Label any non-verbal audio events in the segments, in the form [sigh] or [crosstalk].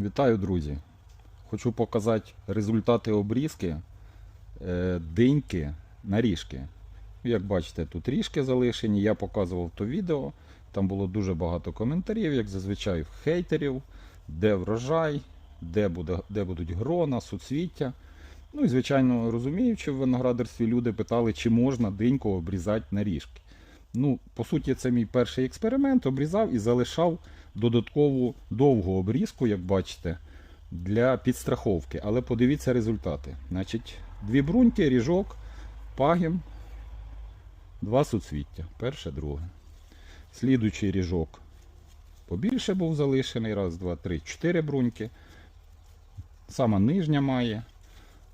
Вітаю, друзі! Хочу показати результати обрізки е, диньки на ріжки. Як бачите, тут ріжки залишені. Я показував то відео. Там було дуже багато коментарів, як зазвичай хейтерів, де врожай, де, буде, де будуть грона, суцвіття. Ну і звичайно, розуміючи в виноградарстві, люди питали, чи можна диньку обрізати на ріжки. Ну, по суті, це мій перший експеримент. Обрізав і залишав додаткову довгу обрізку, як бачите, для підстраховки. Але подивіться результати. Значить, дві бруньки, ріжок, пагін, два суцвіття. Перше, друге. Слідуючий ріжок побільше був залишений. Раз, два, три, чотири бруньки. Сама нижня має,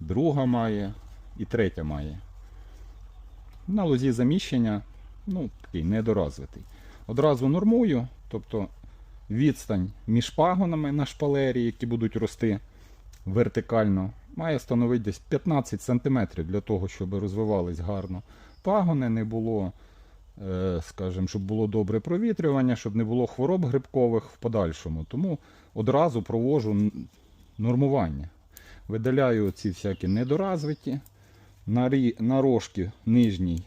друга має і третя має. На лозі заміщення ну, такий недоразвитий. Одразу нормую, тобто відстань між пагонами на шпалері, які будуть рости вертикально, має становити десь 15 см для того, щоб розвивались гарно пагони, не було, е, скажімо, щоб було добре провітрювання, щоб не було хвороб грибкових в подальшому. Тому одразу провожу нормування. Видаляю ці всякі недоразвиті, на рожки нижній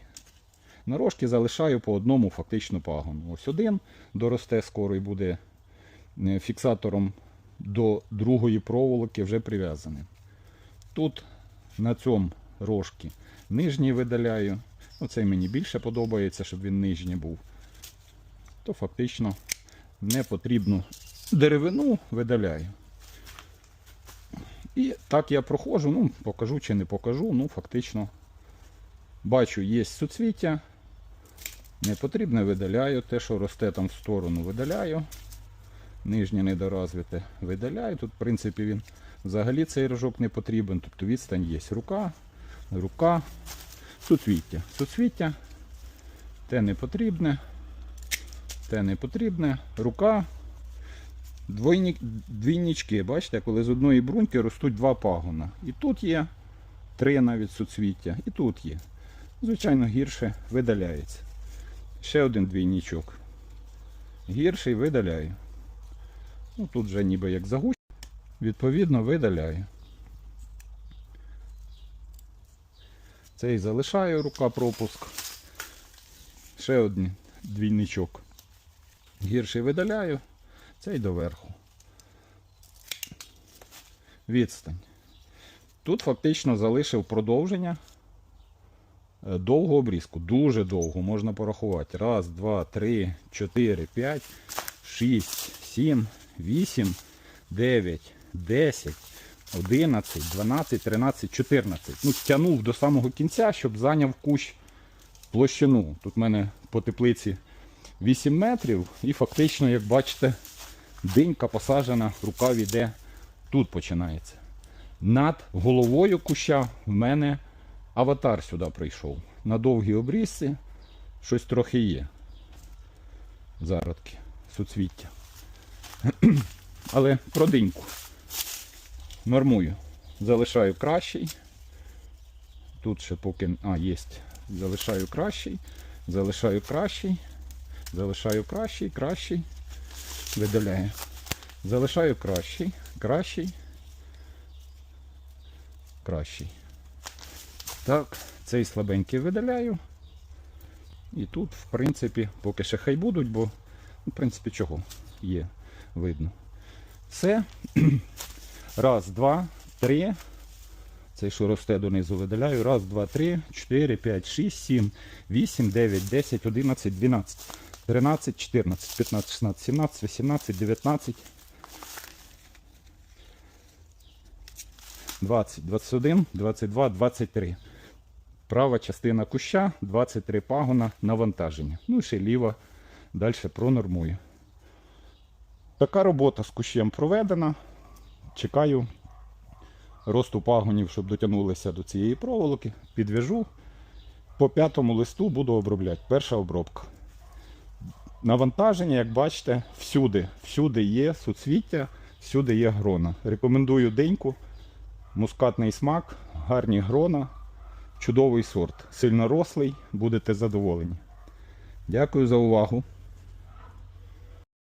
на рожки залишаю по одному фактично пагону. Ось один доросте скоро і буде е, фіксатором до другої проволоки вже прив'язаним. Тут на цьому рожки нижній видаляю. Ну, мені більше подобається, щоб він нижній був. То фактично непотрібну деревину видаляю. І так я проходжу, ну, покажу чи не покажу, ну, фактично бачу, є суцвіття, не потрібне видаляю. Те, що росте там в сторону, видаляю. Нижнє недоразвите видаляю. Тут, в принципі, він взагалі цей рожок не потрібен. Тобто відстань є рука, рука, суцвіття. Суцвіття, те не потрібне, те не потрібне, рука. Двойні, двійнички, бачите, коли з одної бруньки ростуть два пагона. І тут є три навіть суцвіття, і тут є. Звичайно, гірше видаляється. Ще один двійничок. Гірший видаляю. Ну, тут вже ніби як загущ. Відповідно, видаляю. Цей залишаю рука пропуск. Ще один двійничок. Гірший видаляю. Цей доверху. Відстань. Тут фактично залишив продовження довгу обрізку. Дуже довго можна порахувати. Раз, два, три, чотири, п'ять, шість, сім, вісім, дев'ять, десять, одинадцять, дванадцять, тринадцять, чотирнадцять. Ну, тягнув до самого кінця, щоб зайняв кущ площину. Тут в мене по теплиці 8 метрів і фактично, як бачите, динька посаджена, рукав іде, тут починається. Над головою куща в мене аватар сюди прийшов. На довгій обрізці щось трохи є. Зародки, суцвіття. [clears throat] Але про диньку. Нормую. Залишаю кращий. Тут ще поки. А, є. Залишаю кращий. Залишаю кращий. Залишаю кращий, кращий. Видаляю. Залишаю кращий, кращий, кращий. Так, цей слабенький видаляю. І тут, в принципі, поки ще хай будуть, бо, ну, в принципі, чого є, видно. Все. [clears throat] Раз, два, три. Цей, що росте донизу, видаляю. Раз, два, три, чотири, п'ять, шість, сім, вісім, дев'ять, десять, одинадцять, дванадцять, тринадцять, чотирнадцять, п'ятнадцять, шістнадцять, сімнадцять, вісімнадцять, дев'ятнадцять. 20, 21, 22, 23. Права частина куща, 23 пагона навантаження. Ну і ще ліва далі пронормую. Така робота з кущем проведена. Чекаю росту пагонів, щоб дотягнулися до цієї проволоки. Підв'яжу. По п'ятому листу буду обробляти. Перша обробка. Навантаження, як бачите, всюди. Всюди є суцвіття, всюди є грона. Рекомендую деньку. Мускатний смак, гарні грона, чудовий сорт. Сильно рослий, будете задоволені. Дякую за увагу.